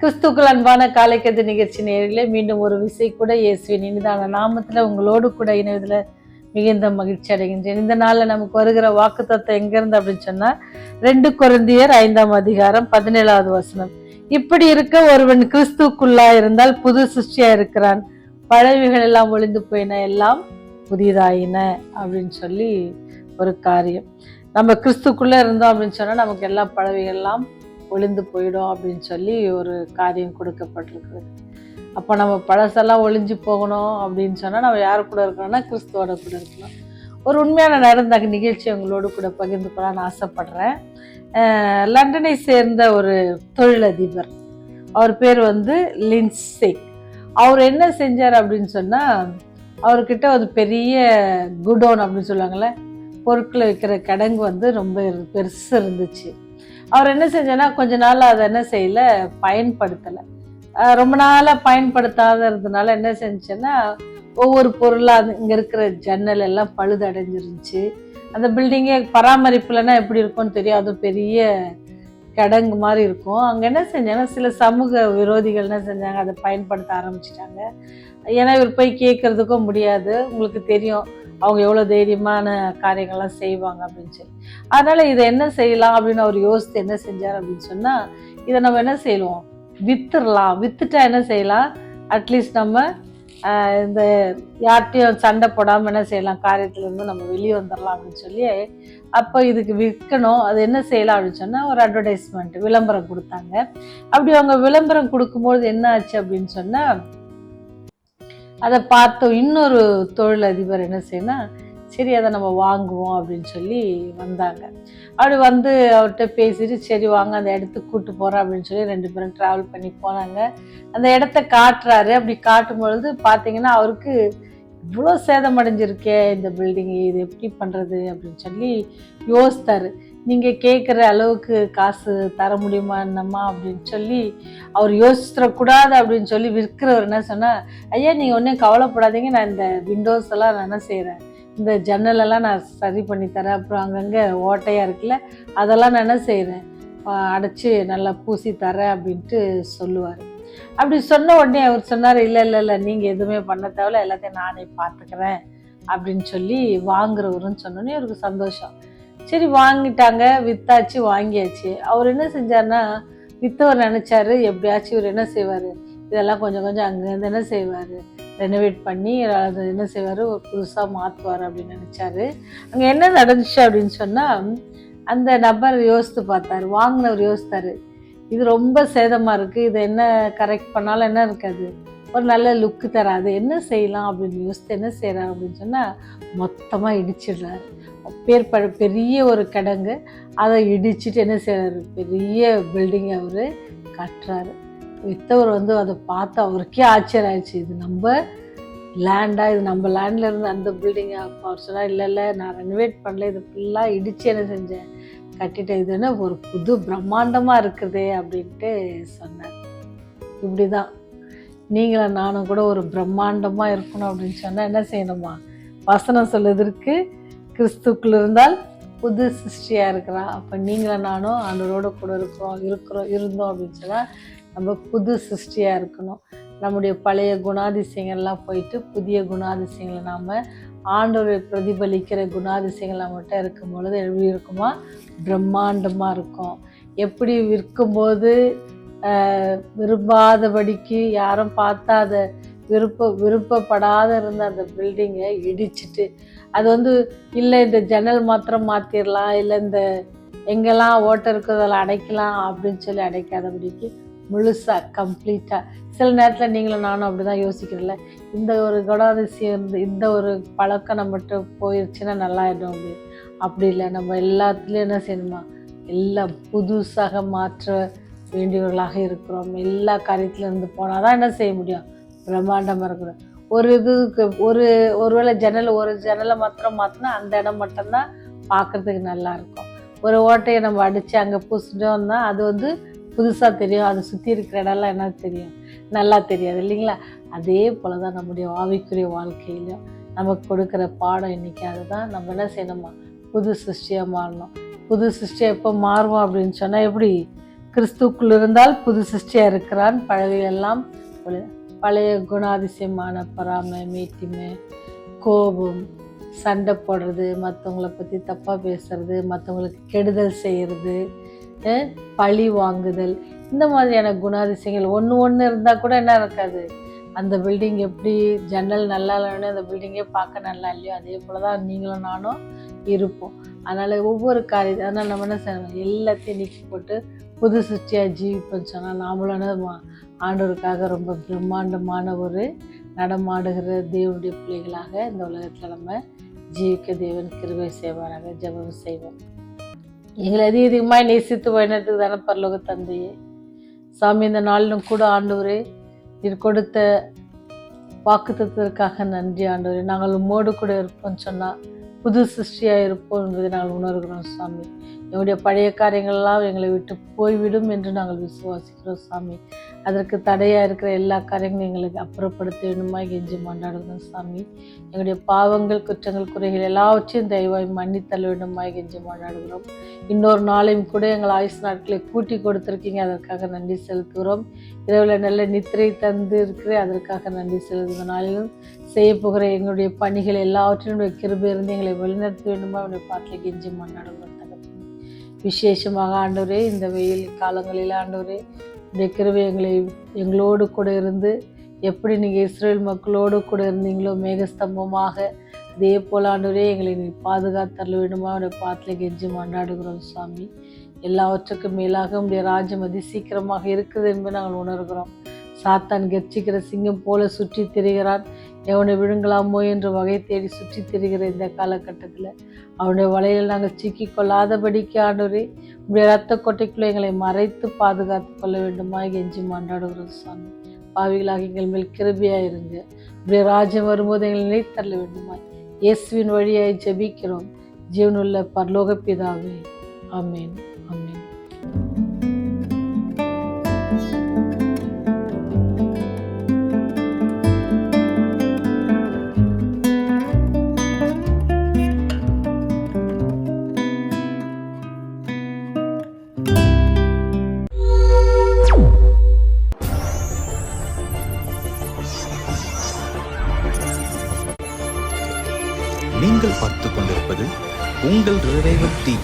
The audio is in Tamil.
கிறிஸ்துக்கள் அன்பான காலைக்கது நிகழ்ச்சி நேரிலே மீண்டும் ஒரு விசை கூட இயேசுவின் இனிதான நாமத்தில் உங்களோடு கூட இணைவதில் மிகுந்த மகிழ்ச்சி அடைகின்றேன். இந்த நாளில் நமக்கு வருகிற வாக்குத்தத்தம் எங்க எங்கேருந்து அப்படின்னு சொன்னால் ரெண்டு குழந்தையர் ஐந்தாம் அதிகாரம் பதினேழாவது வசனம். இப்படி இருக்க ஒருவன் கிறிஸ்துக்குள்ளா இருந்தால் புது சிருஷ்டியா இருக்கிறான். பழவிகள் எல்லாம் ஒளிந்து போயின எல்லாம் புதிதாயின அப்படின்னு சொல்லி ஒரு காரியம். நம்ம கிறிஸ்துக்குள்ளே இருந்தோம் அப்படின்னு சொன்னால் நமக்கு எல்லா பழவிகள்லாம் ஒளிந்து போயிடும் அப்படின்னு சொல்லி ஒரு காரியம் கொடுக்கப்பட்டிருக்குது அப்போ நம்ம பழசெல்லாம் ஒளிஞ்சு போகணும் அப்படின்னு சொன்னால் நம்ம யார் கூட இருக்கணும்னா கிறிஸ்துவோட கூட இருக்கணும். ஒரு உண்மையான நடந்த நிகழ்ச்சி உங்களோடு கூட பகிர்ந்து கொள்ளலாம்னு ஆசைப்படுறேன் லண்டனை சேர்ந்த ஒரு தொழிலதிபர். அவர் பேர் வந்து லின்சே அவர் என்ன செஞ்சார் அப்படின்னு சொன்னால் அவர்கிட்ட ஒரு பெரிய குடோன் அப்படின்னு சொல்லுவாங்கள்ல பொருட்களை வைக்கிற கிடங்கு வந்து ரொம்ப பெருசு இருந்துச்சு. அவர் என்ன செஞ்சேன்னா கொஞ்ச நாள் அதை என்ன செய்யல பயன்படுத்தலை. ரொம்ப நாளாக பயன்படுத்தாத என்ன செஞ்சேன்னா ஒவ்வொரு பொருளாக இங்கே இருக்கிற ஜன்னல் எல்லாம் பழுதடைஞ்சிருந்துச்சு அந்த பில்டிங்கே பராமரிப்புலன்னா எப்படி இருக்கும்னு தெரியும் அதுவும் பெரிய கிடங்கு மாதிரி இருக்கும். அங்கே என்ன செஞ்சாங்கன்னா சில சமூக விரோதிகள் என்ன செஞ்சாங்க அதை பயன்படுத்த ஆரம்பிச்சிட்டாங்க. ஏன்னா இவர் போய் கேட்கறதுக்கும் முடியாது. உங்களுக்கு தெரியும் அவங்க எவ்வளோ தைரியமான காரியங்கள்லாம் செய்வாங்க அப்படின்னு சொல்லி. அதனால இதை என்ன செய்யலாம் அப்படின்னு அவர் யோசித்து என்ன செஞ்சார் அப்படின்னு சொன்னால் இதை நம்ம என்ன செய்வோம்? வித்துடலாம். வித்துட்டா என்ன செய்யலாம்? அட்லீஸ்ட் நம்ம இந்த யார்கிட்டையும் சண்டை போடாமல் என்ன செய்யலாம்? காரியத்துலேருந்து நம்ம வெளியே வந்துடலாம் அப்படின்னு சொல்லி அப்போ இதுக்கு விற்கணும். அது என்ன செய்யலாம் அப்படின்னு சொன்னால் ஒரு அட்வர்டைஸ்மெண்ட் விளம்பரம் கொடுத்தாங்க. அப்படி அவங்க விளம்பரம் கொடுக்கும்போது என்ன ஆச்சு அப்படின்னு சொன்னால் அதை பார்த்தோம். இன்னொரு தொழிலதிபர் என்ன செய்யணும் சரி அதை நம்ம வாங்குவோம் அப்படின்னு சொல்லி வந்தாங்க. அப்படி வந்து அவர்கிட்ட பேசிட்டு சரி வாங்க அந்த இடத்துக்கு கூப்பிட்டு போகிறோம் அப்படின்னு சொல்லி ரெண்டு பேரும் ட்ராவல் பண்ணி போனாங்க. அந்த இடத்த காட்டுறாரு. அப்படி காட்டும் பொழுது பார்த்தீங்கன்னா அவருக்கு இவ்வளோ சேதம் அடைஞ்சிருக்கே இந்த பில்டிங் இது எப்படி பண்ணுறது அப்படின்னு சொல்லி யோசித்தார். நீங்கள் கேட்குற அளவுக்கு காசு தர முடியுமா என்னம்மா அப்படின்னு சொல்லி அவர் யோசிச்சிடக்கூடாது அப்படின்னு சொல்லி விற்கிறவர் என்ன சொன்னால் ஐயா நீங்கள் ஒன்றும் கவலைப்படாதீங்க. நான் இந்த விண்டோஸ் எல்லாம் நான் என்ன செய்கிறேன் இந்த ஜன்னலெல்லாம் நான் சரி பண்ணி தரேன். அப்புறம் அங்கங்கே ஓட்டையாக இருக்குல்ல அதெல்லாம் நான் என்ன செய்கிறேன் அடைச்சி நல்லா பூசி தரேன் அப்படின்ட்டு சொல்லுவார். அப்படி சொன்ன உடனே அவர் சொன்னார் இல்லை இல்லை இல்லை நீங்கள் எதுவுமே பண்ண தேவையில்ல எல்லாத்தையும் நானே பார்த்துக்கிறேன். அப்படின்னு சொல்லி வாங்குறவருன்னு சொன்னோன்னே அவருக்கு சந்தோஷம். சரி வாங்கிட்டாங்க வித்தாச்சு வாங்கியாச்சு. அவர் என்ன செஞ்சார்னா வித்தவர் நினச்சாரு எப்படியாச்சும் இவர் என்ன செய்வார்? இதெல்லாம் கொஞ்சம் கொஞ்சம் அங்கேருந்து என்ன செய்வார்? ரெனோவேட் பண்ணி அதை என்ன செய்வார்? ஒரு புதுசாக மாற்றுவார் அப்படின்னு நினச்சாரு. அங்கே என்ன நடந்துச்சு அப்படின்னு சொன்னால் அந்த நபர் யோசித்து பார்த்தாரு வாங்கினவர் யோசித்தார். இது ரொம்ப சேதமாக இருக்குது இதை என்ன கரெக்ட் பண்ணாலும் என்ன இருக்காது. ஒரு நல்ல லுக்கு தராது என்ன செய்யலாம் அப்படின்னு யோசித்து என்ன செய்கிறார் அப்படின்னு சொன்னால் மொத்தமாக இடிச்சிடுறாரு. பேர் ப பெரிய ஒரு கிடங்கு அதை இடிச்சிட்டு என்ன செய்கிறாரு பெரிய பில்டிங் அவர் கட்டுறாரு. வித்தவர் வந்து அதை பார்த்து அவருக்கே ஆச்சரியம் ஆயிடுச்சு இது நம்ம லேண்டா இது நம்ம லேண்டில் இருந்து அந்த பில்டிங்காக அப்போ அவர் இல்லை இல்லை நான் ரெனோவேட் பண்ணல இது ஃபுல்லாக இடிச்சு என்ன செஞ்சேன்? கட்டிட்டேன். இது என்ன ஒரு புது பிரம்மாண்டமாக இருக்குதே அப்படின்ட்டு சொன்னேன் இப்படி தான் நீங்களும் நானும் கூட ஒரு பிரம்மாண்டமாக இருக்கணும் அப்படின்னு சொன்னால் என்ன செய்யணுமா? வசனம் சொல்லுவதற்கு கிறிஸ்துக்குள் இருந்தால் புது சிருஷ்டியாக இருக்கிறான் அப்போ நீங்களும் நானும் ஆண்டவரோட கூட இருக்கிறோம் இருக்கிறோம் இருந்தோம் அப்படின்னு சொன்னால் நம்ம புது சிருஷ்டியாக இருக்கணும். நம்முடைய பழைய குணாதிசயங்கள்லாம் போயிட்டு புதிய குணாதிசயங்களை நாம் ஆண்டவரை பிரதிபலிக்கிற குணாதிசயங்கள் நம்மகிட்ட இருக்கும் பொழுது எப்படி இருக்குமா? பிரம்மாண்டமாக இருக்கும். எப்படி விற்கும்போது விரும்பாதபடிக்கு யாரும் பார்த்தாத விருப்ப விருப்பப்படாத இருந்த அந்த பில்டிங்கை இடிச்சிட்டு அது வந்து இல்லை இந்த ஜன்னல் மாத்திரம் மாற்றிடலாம் இல்லை இந்த எங்கெல்லாம் ஓட்டை இருக்கோ அடைக்கலாம் அப்படின்னு சொல்லி அடைக்காதபடிக்கு முழுசாக கம்ப்ளீட்டாக சில நேரத்தில் நீங்களும் நானும் அப்படி தான் யோசிக்கிறல இந்த ஒரு குணாதிசயம் இருந்து இந்த ஒரு பழக்கம் நம்மகிட்ட போயிடுச்சுன்னா நல்லாயிடும் அப்படி. அப்படி இல்லை நம்ம எல்லாத்துலேயும் என்ன செய்யணுமா? எல்லாம் புதுசாக மாற்ற வேண்டியவர்களாக இருக்கிறோம். எல்லா காரியத்துலேருந்து போனால் தான் என்ன செய்ய முடியும்? பிரம்மாண்டமாக இருக்கிறோம். ஒரு இதுக்கு ஒரு ஒருவேளை ஜன்னல் ஒரு ஜன்னலை மாத்திரம் மாற்றினா அந்த இடம் மட்டும்தான் பார்க்குறதுக்கு நல்லா இருக்கும். ஒரு ஓட்டையை நம்ம அடித்து அங்கே பூசிட்டோம்னா அது வந்து புதுசாக தெரியும். அதை சுற்றி இருக்கிற இடம்லாம் என்ன தெரியும்? நல்லா தெரியாது இல்லைங்களா? அதே போல் தான் நம்முடைய ஆவிக்குரிய வாழ்க்கையிலும் நமக்கு கொடுக்குற பாடம் இன்னைக்கு அதுதான். நம்ம என்ன செய்யணுமா? புது சிருஷ்டியாக மாறணும். புது சிருஷ்டியாக எப்போ மாறுவோம் அப்படின்னு சொன்னால் எப்படி? கிறிஸ்துக்குள் இருந்தால் புது சிருஷ்டியாக இருக்கிறான். பழகையெல்லாம் பழைய- குணாதிசயமான பொறாமை மீட்டிமை கோபம் சண்டை போடுறது மற்றவங்கள பற்றி தப்பாக பேசுறது மற்றவங்களுக்கு கெடுதல் செய்கிறது பழி வாங்குதல். இந்த மாதிரியான குணாதிசயங்கள் ஒன்று ஒன்று இருந்தால் கூட என்ன இருக்காது அந்த பில்டிங் எப்படி ஜன்னல் நல்லா இல்லைன்னு அந்த பில்டிங்கே பார்க்க நல்லா இல்லையோ அதே போல் தான் நீங்களும் நானும் இருப்போம். அதனால் ஒவ்வொரு காரியம் அதனால் நம்ம என்ன செய்யணும்? எல்லாத்தையும் நீக்கி போட்டு புது சிருஷ்டியாக ஜீவிப்போம் சொன்னால் நாமளும் ஆண்டோருக்காக மா- ரொம்ப பிரம்மாண்டமான ஒரு நடமாடுகிற தேவனுடைய பிள்ளைகளாக இந்த உலகத்தில் நம்ம ஜீவிக்க தேவன் கிருபை செய்வாராக ஜெபம் செய்வோம். எங்களை அதிக அதிகமாக நேசித்து பயணத்துக்கு தானே பரலோக தந்தையே. சாமி இந்த நாளிலும் கூட ஆண்டவரே நீர் கொடுத்த வாக்குத்தத்திற்காக நன்றி ஆண்டவரே. நாங்கள் உம்மோடு கூட இருப்போம்னு சொன்னால் புது சிருஷ்டியாக இருப்போம் என்பதை நாங்கள் உணர்கிறோம் சாமி. எங்களுடைய பழைய காரியங்கள்லாம் எங்களை விட்டு போய்விடும் என்று நாங்கள் விசுவாசிக்கிறோம் சாமி. அதற்கு தடையாக இருக்கிற எல்லா காரியங்களும் எங்களுக்கு அப்புறப்படுத்த வேண்டுமா கெஞ்சி மண்டாடுகிறோம் சாமி. எங்களுடைய பாவங்கள் குற்றங்கள் குறைகள் எல்லாவற்றையும் தயவாய் மன்னித்தள்ள வேண்டுமா கெஞ்சி மண்டாடுகிறோம் இன்னொரு நாளையும் கூட எங்கள் ஆயுசு நாட்களை கூட்டி கொடுத்துருக்கீங்க. அதற்காக நன்றி செலுத்துகிறோம். இரவில் நல்ல நித்திரை தந்து இருக்கிற அதற்காக நன்றி செலுத்துகிற நாளிலும் செய்ய போகிற எங்களுடைய பணிகள் எல்லாவற்றினுடைய கிருபை இருந்து எங்களை வழிநடத்த வேண்டுமா? அவனுடைய பாட்டில் கெஞ்சி மன்னாடுகிறோம் விசேஷமாக ஆண்டவரே இந்த வெயில் காலங்களில் ஆண்டவரே உடைய கிருபை எங்களை எங்களோடு கூட இருந்து எப்படி நீங்கள் இஸ்ரேல் மக்களோடு கூட இருந்தீங்களோ மேகஸ்தம்பமாக அதே போல் ஆண்டவரே எங்களை நீ பாதுகாத்தரல வேண்டுமா? அவனுடைய பாட்டில் கெஞ்சி மன்றாடுகிறோம் சுவாமி. எல்லாவற்றுக்கும் மேலாக உடைய ராஜ்யம் அதி சீக்கிரமாக இருக்குது என்பதை நாங்கள் உணர்கிறோம். சாத்தான் கர்ச்சிக்கிற சிங்கம் போல சுற்றி திரிகிறான் எவனை விழுங்கலாமோ என்று வகை தேடி சுற்றி திரிகிற இந்த காலகட்டத்தில் அவனுடைய வலையில் நாங்கள் சிக்கி கொள்ளாதபடிக்கு ஆண்டவரே உடைய ரத்த கொட்டைக்குள்ளே எங்களை மறைத்து பாதுகாத்து கொள்ள வேண்டுமா? எஞ்சி மன்றாடுகிறோம் சாமி. பாவிகளாக எங்கள் மேல் கிருபியாக இருங்க இப்படியே ராஜ்யம் வரும்போது எங்களை நினைத்தரல வேண்டுமா? இயேசுவின் வழியாய் ஜெபிக்கிறோம். ஜீவனுள்ள பரலோக பிதாவே. ஆமென். உங்கள் ரேவதி